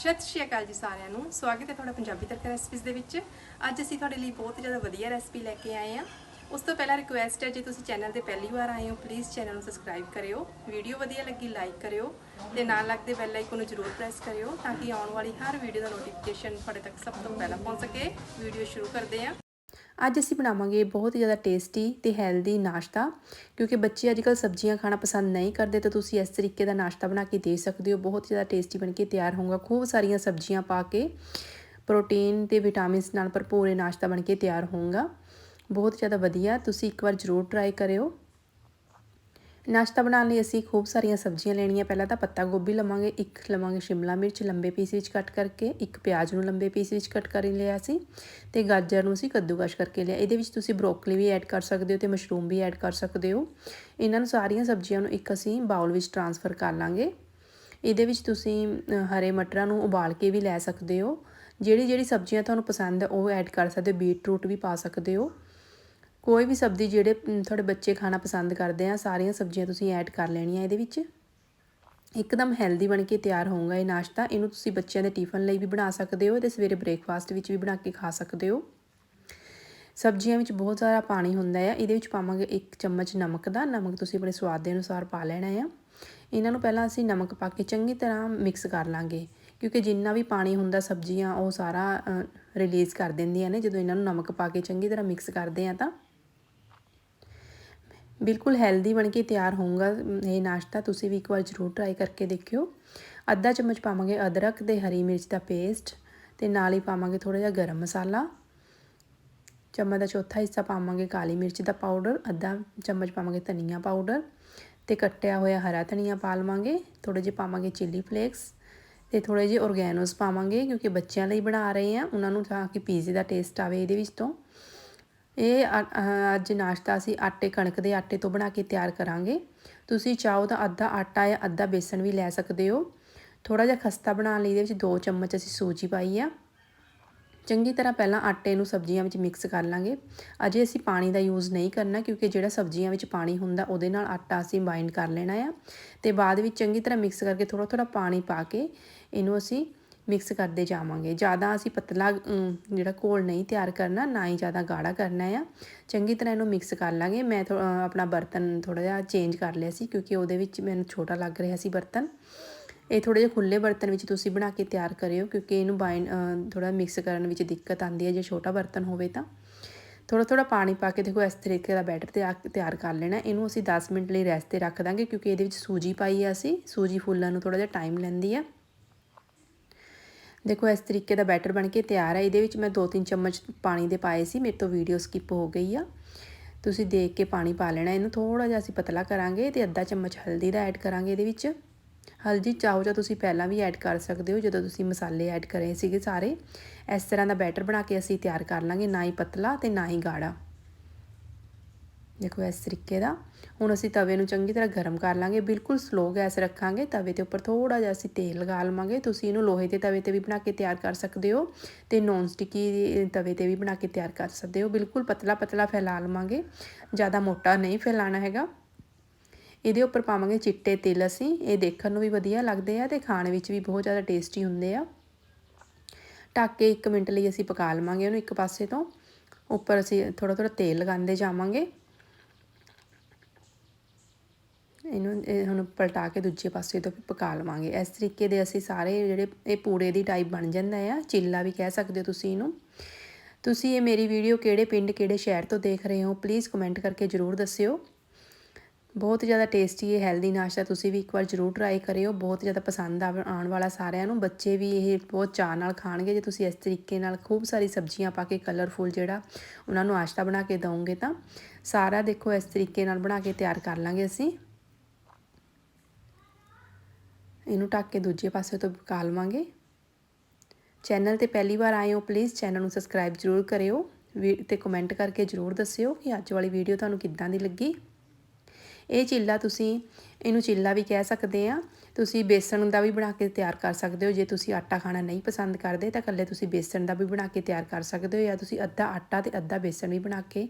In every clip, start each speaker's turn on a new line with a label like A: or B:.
A: ਸਤਿ ਸ਼੍ਰੀ ਅਕਾਲ ਜੀ ਸਾਰਿਆਂ ਨੂੰ। ਸਵਾਗਤ ਹੈ ਤੁਹਾਡਾ ਪੰਜਾਬੀ ਤੜਕਾ ਰੈਸਪੀਜ਼ ਦੇ ਵਿੱਚ। ਅੱਜ ਅਸੀਂ ਤੁਹਾਡੇ ਲਈ ਬਹੁਤ ਹੀ ਜ਼ਿਆਦਾ ਵਧੀਆ ਰੈਸਪੀ ਲੈ ਕੇ ਆਏ ਹਾਂ। ਉਸ ਤੋਂ ਪਹਿਲਾਂ ਰਿਕੁਐਸਟ ਹੈ, ਜੇ ਤੁਸੀਂ ਚੈਨਲ ਤੇ ਪਹਿਲੀ ਵਾਰ ਆਏ ਹੋ ਪਲੀਜ਼ ਚੈਨਲ ਨੂੰ ਸਬਸਕ੍ਰਾਈਬ ਕਰਿਓ। ਵੀਡੀਓ ਵਧੀਆ ਲੱਗੀ ਲਾਈਕ ਕਰਿਓ। ਤੇ ਨਾਲ ਲੱਗਦੇ ਬੈਲ ਆਈਕਨ ਨੂੰ ਜ਼ਰੂਰ ਪ੍ਰੈਸ ਕਰਿਓ, ਤਾਂ ਕਿ ਆਉਣ ਵਾਲੀ ਹਰ ਵੀਡੀਓ ਦਾ ਨੋਟੀਫਿਕੇਸ਼ਨ ਤੁਹਾਡੇ ਤੱਕ ਸਭ ਤੋਂ ਪਹਿਲਾਂ ਪਹੁੰਚ ਸਕੇ। ਵੀਡੀਓ ਸ਼ੁਰੂ ਕਰਦੇ ਹਾਂ। ਅੱਜ ਅਸੀਂ ਬਣਾਵਾਂਗੇ ਬਹੁਤ ਹੀ ਜ਼ਿਆਦਾ ਟੇਸਟੀ ਤੇ ਹੈਲਦੀ ਨਾਸ਼ਤਾ, ਕਿਉਂਕਿ ਬੱਚੇ ਅੱਜਕੱਲ ਸਬਜ਼ੀਆਂ ਖਾਣਾ ਪਸੰਦ ਨਹੀਂ ਕਰਦੇ, ਤਾਂ ਤੁਸੀਂ ਇਸ ਤਰੀਕੇ ਦਾ ਨਾਸ਼ਤਾ ਬਣਾ ਕੇ ਦੇ ਸਕਦੇ ਹੋ। ਬਹੁਤ ਜ਼ਿਆਦਾ ਟੇਸਟੀ ਬਣ ਕੇ ਤਿਆਰ ਹੋਊਗਾ। ਖੂਬ ਸਾਰੀਆਂ ਸਬਜ਼ੀਆਂ ਪਾ ਕੇ ਪ੍ਰੋਟੀਨ ਤੇ ਵਿਟਾਮਿਨਸ ਨਾਲ ਭਰਪੂਰ ਇਹ ਨਾਸ਼ਤਾ ਬਣ ਕੇ ਤਿਆਰ ਹੋਊਗਾ। ਬਹੁਤ ਜ਼ਿਆਦਾ ਵਧੀਆ। ਤੁਸੀਂ ਇੱਕ ਵਾਰ ਜ਼ਰੂਰ ਟਰਾਈ ਕਰਿਓ। ਨਾਸ਼ਤਾ ਬਣਾਉਣ ਲਈ ਅਸੀਂ ਖੂਬ ਸਾਰੀਆਂ ਸਬਜ਼ੀਆਂ ਲੈਣੀਆਂ। ਪਹਿਲਾਂ ਤਾਂ ਪੱਤਾ ਗੋਭੀ ਲਵਾਂਗੇ, ਇੱਕ ਲਵਾਂਗੇ ਸ਼ਿਮਲਾ ਮਿਰਚ, ਲੰਬੇ ਪੀਸ ਵਿੱਚ ਕੱਟ ਕਰਕੇ, ਇੱਕ ਪਿਆਜ਼ ਨੂੰ ਲੰਬੇ ਪੀਸ ਵਿੱਚ ਕੱਟ ਕਰ ਲਿਆ ਸੀ ਤੇ ਗਾਜਰ ਨੂੰ ਅਸੀਂ ਕੱਦੂਕਸ਼ ਕਰਕੇ ਲਿਆ। ਇਹਦੇ ਵਿੱਚ ਤੁਸੀਂ ਬਰੋਕਲੀ ਵੀ ਐਡ ਕਰ ਸਕਦੇ ਹੋ ਤੇ ਮਸ਼ਰੂਮ ਵੀ ਐਡ ਕਰ ਸਕਦੇ ਹੋ। ਇਹਨਾਂ ਨੂੰ ਸਾਰੀਆਂ ਸਬਜ਼ੀਆਂ ਨੂੰ ਇੱਕ ਅਸੀਂ ਬਾਉਲ ਵਿੱਚ ਟ੍ਰਾਂਸਫਰ ਕਰ ਲਾਂਗੇ। ਇਹਦੇ ਵਿੱਚ ਤੁਸੀਂ ਹਰੇ ਮਟਰਾਂ ਨੂੰ ਉਬਾਲ ਕੇ ਵੀ ਲੈ ਸਕਦੇ ਹੋ। ਜਿਹੜੀ ਜਿਹੜੀ ਸਬਜ਼ੀਆਂ ਤੁਹਾਨੂੰ ਪਸੰਦ ਹੈ ਉਹ ਐਡ ਕਰ ਸਕਦੇ ਹੋ। ਬੀਟਰੂਟ ਵੀ ਪਾ ਸਕਦੇ ਹੋ। ਕੋਈ ਵੀ ਸਬਜ਼ੀ ਜਿਹੜੇ ਤੁਹਾਡੇ ਬੱਚੇ ਖਾਣਾ ਪਸੰਦ ਕਰਦੇ ਆ, ਸਾਰੀਆਂ ਸਬਜ਼ੀਆਂ ਤੁਸੀਂ ਐਡ ਕਰ ਲੈਣੀਆਂ ਇਹਦੇ ਵਿੱਚ। ਇੱਕਦਮ ਹੈਲਦੀ ਬਣ ਕੇ ਤਿਆਰ ਹੋਊਗਾ ਇਹ ਨਾਸ਼ਤਾ। ਇਹਨੂੰ ਤੁਸੀਂ ਬੱਚਿਆਂ ਦੇ ਟਿਫਨ ਲਈ ਵੀ ਬਣਾ ਸਕਦੇ ਹੋ ਤੇ ਸਵੇਰੇ ਬ੍ਰੇਕਫਾਸਟ ਵਿੱਚ ਵੀ ਬਣਾ ਕੇ ਖਾ ਸਕਦੇ ਹੋ। ਸਬਜ਼ੀਆਂ ਵਿੱਚ ਬਹੁਤ ਸਾਰਾ ਪਾਣੀ ਹੁੰਦਾ ਹੈ ਇਹਦੇ ਵਿੱਚ ਪਾਵਾਂਗੇ 1 ਚਮਚ ਨਮਕ ਦਾ। ਨਮਕ ਤੁਸੀਂ ਆਪਣੇ ਸਵਾਦ ਦੇ ਅਨੁਸਾਰ ਪਾ ਲੈਣਾ ਹੈ ਇਹਨਾਂ ਨੂੰ ਪਹਿਲਾਂ ਅਸੀਂ ਨਮਕ ਪਾ ਕੇ ਚੰਗੀ ਤਰ੍ਹਾਂ ਮਿਕਸ ਕਰ ਲਾਂਗੇ। ਕਿਉਂਕਿ ਜਿੰਨਾ ਵੀ ਪਾਣੀ ਹੁੰਦਾ ਸਬਜ਼ੀਆਂ, ਉਹ ਸਾਰਾ ਰਿਲੀਜ਼ ਕਰ ਦਿੰਦੀਆਂ ਨੇ। ਜਦੋਂ ਇਹਨਾਂ ਨੂੰ ਨਮਕ ਪਾ ਕੇ ਚੰਗੀ ਤਰ੍ਹਾਂ ਮਿਕਸ ਕਰਦੇ ਆ ਤਾਂ ਬਿਲਕੁਲ ਹੈਲਦੀ ਬਣ ਕੇ ਤਿਆਰ ਹੋਊਗਾ। ਇਹ ਨਾਸ਼ਤਾ ਤੁਸੀਂ ਵੀ ਇੱਕ ਵਾਰ ਜ਼ਰੂਰ ਟਰਾਈ ਕਰਕੇ ਦੇਖਿਓ। ਅੱਧਾ ਚਮਚ ਪਾਵਾਂਗੇ ਅਦਰਕ ਤੇ ਹਰੀ ਮਿਰਚ ਦਾ ਪੇਸਟ ਤੇ ਨਾਲ ਹੀ ਪਾਵਾਂਗੇ ਥੋੜਾ ਜਿਹਾ ਗਰਮ ਮਸਾਲਾ। ਚਮਚ ਦਾ ਚੌਥਾ ਹਿੱਸਾ ਪਾਵਾਂਗੇ ਕਾਲੀ ਮਿਰਚ ਦਾ ਪਾਊਡਰ ਅੱਧਾ ਚਮਚ ਪਾਵਾਂਗੇ ਧਨੀਆ ਪਾਊਡਰ ਤੇ ਕੱਟਿਆ ਹੋਇਆ ਹਰਾ ਧਨੀਆ ਪਾ ਲਵਾਂਗੇ। ਥੋੜੇ ਜਿਹੇ ਪਾਵਾਂਗੇ ਚਿੱਲੀ ਫਲੇਕਸ ਤੇ ਥੋੜੇ ਜਿਹੇ ਔਰਗੈਨੋਸ ਪਾਵਾਂਗੇ ਕਿਉਂਕਿ ਬੱਚਿਆਂ ਲਈ ਬਣਾ ਰਹੇ ਆ ਉਹਨਾਂ ਨੂੰ ਤਾਂ ਕਿ ਪੀਜ਼ੇ ਦਾ ਟੇਸਟ ਆਵੇ ਇਹਦੇ ਵਿੱਚ ਤੋਂ। ਇਹ ਅੱਜ ਨਾਸ਼ਤਾ ਅਸੀਂ ਆਟੇ ਕਣਕ ਦੇ ਆਟੇ ਤੋਂ ਬਣਾ ਕੇ ਤਿਆਰ ਕਰਾਂਗੇ। ਤੁਸੀਂ ਚਾਹੋ ਤਾਂ ਅੱਧਾ ਆਟਾ ਜਾਂ ਅੱਧਾ ਬੇਸਣ ਵੀ ਲੈ ਸਕਦੇ ਹੋ। ਥੋੜਾ ਜਿਹਾ ਖਸਤਾ ਬਣਾਉਣ ਲਈ ਇਹਦੇ ਵਿੱਚ 2 ਚਮਚ ਅਸੀਂ ਸੂਜੀ ਪਾਈ ਆ। ਚੰਗੀ ਤਰ੍ਹਾਂ ਪਹਿਲਾਂ ਆਟੇ ਨੂੰ ਸਬਜ਼ੀਆਂ ਵਿੱਚ ਮਿਕਸ ਕਰ ਲਾਂਗੇ। ਅਜੇ ਅਸੀਂ ਪਾਣੀ ਦਾ ਯੂਜ਼ ਨਹੀਂ ਕਰਨਾ ਕਿਉਂਕਿ ਜਿਹੜਾ ਸਬਜ਼ੀਆਂ ਵਿੱਚ ਪਾਣੀ ਹੁੰਦਾ ਉਹਦੇ ਨਾਲ ਆਟਾ ਅਸੀਂ ਬਾਈਂਡ ਕਰ ਲੈਣਾ ਆ। ਤੇ ਬਾਅਦ ਵਿੱਚ ਚੰਗੀ ਤਰ੍ਹਾਂ ਮਿਕਸ ਕਰਕੇ ਥੋੜਾ ਥੋੜਾ ਪਾਣੀ ਪਾ ਕੇ ਇਹਨੂੰ ਅਸੀਂ ਮਿਕਸ ਕਰਦੇ ਜਾਵਾਂਗੇ। ਜ਼ਿਆਦਾ ਅਸੀਂ ਪਤਲਾ ਜਿਹੜਾ ਘੋਲ ਨਹੀਂ ਤਿਆਰ ਕਰਨਾ, ਨਾ ਹੀ ਜ਼ਿਆਦਾ ਗਾੜਾ ਕਰਨਾ ਆ। ਚੰਗੀ ਤਰ੍ਹਾਂ ਇਹਨੂੰ ਮਿਕਸ ਕਰ ਲਾਂਗੇ। ਮੈਂ ਆਪਣਾ ਬਰਤਨ ਥੋੜਾ ਜਿਹਾ ਚੇਂਜ ਕਰ ਲਿਆ ਸੀ ਕਿਉਂਕਿ ਉਹਦੇ ਵਿੱਚ ਮੈਨੂੰ ਛੋਟਾ ਲੱਗ ਰਿਹਾ ਸੀ ਬਰਤਨ। ਇਹ ਥੋੜੇ ਜਿਹੇ ਖੁੱਲੇ ਬਰਤਨ ਵਿੱਚ ਤੁਸੀਂ ਬਣਾ ਕੇ ਤਿਆਰ ਕਰਿਓ ਕਿਉਂਕਿ ਇਹਨੂੰ ਬਾਈਂਡ ਥੋੜਾ ਮਿਕਸ ਕਰਨ ਵਿੱਚ ਦਿੱਕਤ ਆਉਂਦੀ ਹੈ। ਜੇ ਛੋਟਾ ਬਰਤਨ ਹੋਵੇ ਤਾਂ। ਥੋੜਾ ਥੋੜਾ ਪਾਣੀ ਪਾ ਕੇ ਦੇਖੋ ਇਸ ਤਰੀਕੇ ਦਾ ਬੈਟਰ ਤਿਆਰ ਕਰ ਲੈਣਾ। ਇਹਨੂੰ ਅਸੀਂ 10 ਮਿੰਟ ਲਈ ਰੈਸਟ ਤੇ ਰੱਖ ਦਾਂਗੇ ਕਿਉਂਕਿ ਇਹਦੇ ਵਿੱਚ ਸੂਜੀ ਪਾਈ ਆ ਅਸੀਂ। ਸੂਜੀ ਫੁੱਲਣ ਨੂੰ ਥੋੜਾ ਜਿਹਾ ਟਾਈਮ ਲੈਂਦੀ ਆ। ਦੇਖੋ, ਇਸ ਤਰੀਕੇ ਦਾ ਬੈਟਰ ਬਣ ਕੇ ਤਿਆਰ ਹੈ। ਇਹਦੇ ਵਿੱਚ ਮੈਂ 2-3 ਚਮਚ ਪਾਣੀ ਦੇ ਪਾਏ ਸੀ। ਮੇਰੇ ਤੋਂ ਵੀਡੀਓ ਸਕਿਪ ਹੋ ਗਈ ਆ। ਤੁਸੀਂ ਦੇਖ ਕੇ ਪਾਣੀ ਪਾ ਲੈਣਾ। ਇਹਨੂੰ ਥੋੜਾ ਜਿਹਾ ਅਸੀਂ ਪਤਲਾ ਕਰਾਂਗੇ ਤੇ ਅੱਧਾ ਚਮਚ ਹਲਦੀ ਦਾ ਐਡ ਕਰਾਂਗੇ ਇਹਦੇ ਵਿੱਚ। ਹਲਦੀ ਚਾਹੋ ਜਾਂ ਤੁਸੀਂ ਪਹਿਲਾਂ ਵੀ ਐਡ ਕਰ ਸਕਦੇ ਹੋ, ਜਦੋਂ ਤੁਸੀਂ ਮਸਾਲੇ ਐਡ ਕਰੇ ਸੀਗੇ ਸਾਰੇ। ਇਸ ਤਰ੍ਹਾਂ ਦਾ ਬੈਟਰ ਬਣਾ ਕੇ ਅਸੀਂ ਤਿਆਰ ਕਰ ਲਾਂਗੇ। ਨਾ ਹੀ ਪਤਲਾ ਤੇ ਨਾ ਹੀ ਗਾੜਾ। ਦੇਖੋ ਇਸ ਤਰੀਕੇ ਦਾ, ਹੁਣ ਅਸੀਂ ਤਵੇ ਨੂੰ ਚੰਗੀ ਤਰ੍ਹਾਂ ਗਰਮ ਕਰ ਲਾਂਗੇ, ਬਿਲਕੁਲ ਸਲੋ ਗੈਸ ਰੱਖਾਂਗੇ, ਤਵੇ ਤੇ ਉੱਪਰ ਥੋੜਾ ਜਿਹਾ ਅਸੀਂ ਤੇਲ ਲਗਾ ਲਵਾਂਗੇ, ਤੁਸੀਂ ਇਹਨੂੰ ਲੋਹੇ ਦੇ ਤਵੇ ਤੇ ਵੀ ਬਣਾ ਕੇ ਤਿਆਰ ਕਰ ਸਕਦੇ ਹੋ ਤੇ ਨੌਨ ਸਟਿਕੀ ਤਵੇ ਤੇ ਵੀ ਬਣਾ ਕੇ ਤਿਆਰ ਕਰ ਸਕਦੇ ਹੋ, ਬਿਲਕੁਲ ਪਤਲਾ ਪਤਲਾ ਫੈਲਾ ਲਵਾਂਗੇ, ਜ਼ਿਆਦਾ ਮੋਟਾ ਨਹੀਂ ਫੈਲਾਣਾ ਹੈਗਾ। ਇਹਦੇ ਉੱਪਰ ਪਾਵਾਂਗੇ ਚਿੱਟੇ ਤਿਲ ਅਸੀਂ, ਇਹ ਦੇਖਣ ਨੂੰ ਵੀ ਵਧੀਆ ਲੱਗਦੇ ਆ ਤੇ ਖਾਣ ਵਿੱਚ ਵੀ ਬਹੁਤ ਜ਼ਿਆਦਾ ਟੇਸਟੀ ਹੁੰਦੇ ਆ। ਢੱਕ ਕੇ 1 ਮਿੰਟ ਲਈ ਅਸੀਂ ਪਕਾ ਲਵਾਂਗੇ ਉਹਨੂੰ ਇੱਕ ਪਾਸੇ ਤੋਂ, ਉੱਪਰ ਅਸੀਂ ਥੋੜਾ ਥੋੜਾ ਤੇਲ ਲਗਾਉਂਦੇ ਜਾਵਾਂਗੇ। ਇਹਨੂੰ ਹੁਣ ਪਲਟਾ ਕੇ ਦੂਜੇ ਪਾਸੇ ਤੋਂ ਪਕਾ ਲਵਾਂਗੇ। ਇਸ ਤਰੀਕੇ ਦੇ ਅਸੀਂ ਸਾਰੇ ਜਿਹੜੇ ਇਹ ਪੂੜੇ ਦੀ ਟਾਈਪ ਬਣ ਜਾਂਦਾ ਆ, ਚਿੱਲਾ ਵੀ ਕਹਿ ਸਕਦੇ ਹੋ ਤੁਸੀਂ ਇਹਨੂੰ। ਤੁਸੀਂ ਇਹ ਮੇਰੀ ਵੀਡੀਓ ਕਿਹੜੇ ਪਿੰਡ, ਕਿਹੜੇ ਸ਼ਹਿਰ ਤੋਂ ਦੇਖ ਰਹੇ ਹੋ ਪਲੀਜ਼ ਕਮੈਂਟ ਕਰਕੇ ਜ਼ਰੂਰ ਦੱਸਿਓ। ਬਹੁਤ ਜ਼ਿਆਦਾ ਟੇਸਟੀ ਇਹ ਹੈਲਦੀ ਨਾਸ਼ਤਾ ਤੁਸੀਂ ਵੀ ਇੱਕ ਵਾਰ ਜ਼ਰੂਰ ਟਰਾਈ ਕਰਿਓ। ਬਹੁਤ ਜ਼ਿਆਦਾ ਪਸੰਦ ਆਉਣ ਵਾਲਾ ਸਾਰਿਆਂ ਨੂੰ। ਬੱਚੇ ਵੀ ਇਹ ਬਹੁਤ ਚਾਅ ਨਾਲ ਖਾਣਗੇ। ਜੇ ਤੁਸੀਂ ਇਸ ਤਰੀਕੇ ਨਾਲ ਖੂਬ ਸਾਰੀ ਸਬਜ਼ੀਆਂ ਪਾ ਕੇ ਕਲਰਫੁਲ ਜਿਹੜਾ ਉਹਨਾਂ ਨੂੰ ਨਾਸ਼ਤਾ ਬਣਾ ਕੇ ਦਵੋਗੇ ਤਾਂ ਸਾਰਾ ਦੇਖੋ ਇਸ ਤਰੀਕੇ ਨਾਲ ਬਣਾ ਕੇ ਤਿਆਰ ਕਰ ਲਾਂਗੇ ਅਸੀਂ। ਇਹਨੂੰ ਢੱਕ ਕੇ ਦੂਜੇ ਪਾਸੇ ਤੋਂ ਪਕਾ ਲਵਾਂਗੇ। ਚੈਨਲ ਤੇ ਪਹਿਲੀ ਵਾਰ ਆਏ ਹੋ ਪਲੀਜ਼ ਚੈਨਲ ਨੂੰ ਸਬਸਕ੍ਰਾਈਬ ਜ਼ਰੂਰ ਕਰਿਓ। ਤੇ ਕਮੈਂਟ ਕਰਕੇ ਜ਼ਰੂਰ ਦੱਸਿਓ ਕਿ ਅੱਜ ਵਾਲੀ ਵੀਡੀਓ ਤੁਹਾਨੂੰ ਕਿੱਦਾਂ ਦੀ ਲੱਗੀ। ਇਹ ਚਿੱਲਾ ਤੁਸੀਂ, ਇਹਨੂੰ ਚਿੱਲਾ ਵੀ ਕਹਿ ਸਕਦੇ ਆ। ਤੁਸੀਂ ਬੇਸਣ ਦਾ ਵੀ ਬਣਾ ਕੇ ਤਿਆਰ ਕਰ ਸਕਦੇ ਹੋ। ਜੇ ਤੁਸੀਂ ਆਟਾ ਖਾਣਾ ਨਹੀਂ ਪਸੰਦ ਕਰਦੇ, ਤਾਂ ਇਕੱਲੇ ਤੁਸੀਂ ਬੇਸਣ ਦਾ ਵੀ ਬਣਾ ਕੇ ਤਿਆਰ ਕਰ ਸਕਦੇ ਹੋ ਜਾਂ ਤੁਸੀਂ ਅੱਧਾ ਆਟਾ ਤੇ ਅੱਧਾ ਬੇਸਣ ਵੀ ਬਣਾ ਕੇ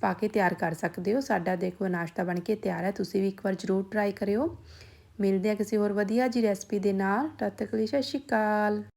A: ਪਾ ਕੇ ਤਿਆਰ ਕਰ ਸਕਦੇ ਹੋ। ਸਾਡਾ ਦੇਖੋ ਨਾਸ਼ਤਾ ਬਣ ਕੇ ਤਿਆਰ ਹੈ। ਤੁਸੀਂ ਵੀ ਇੱਕ ਵਾਰ ਜ਼ਰੂਰ ਟਰਾਈ ਕਰਿਓ। ਮਿਲਦੇ ਆ ਕਿਸੇ ਹੋਰ ਵਧੀਆ ਜੀ ਰੈਸਪੀ ਦੇ ਨਾਲ। ਤਦ ਤੱਕ ਲਈ ਸਤਿ ਸ਼੍ਰੀ ਅਕਾਲ।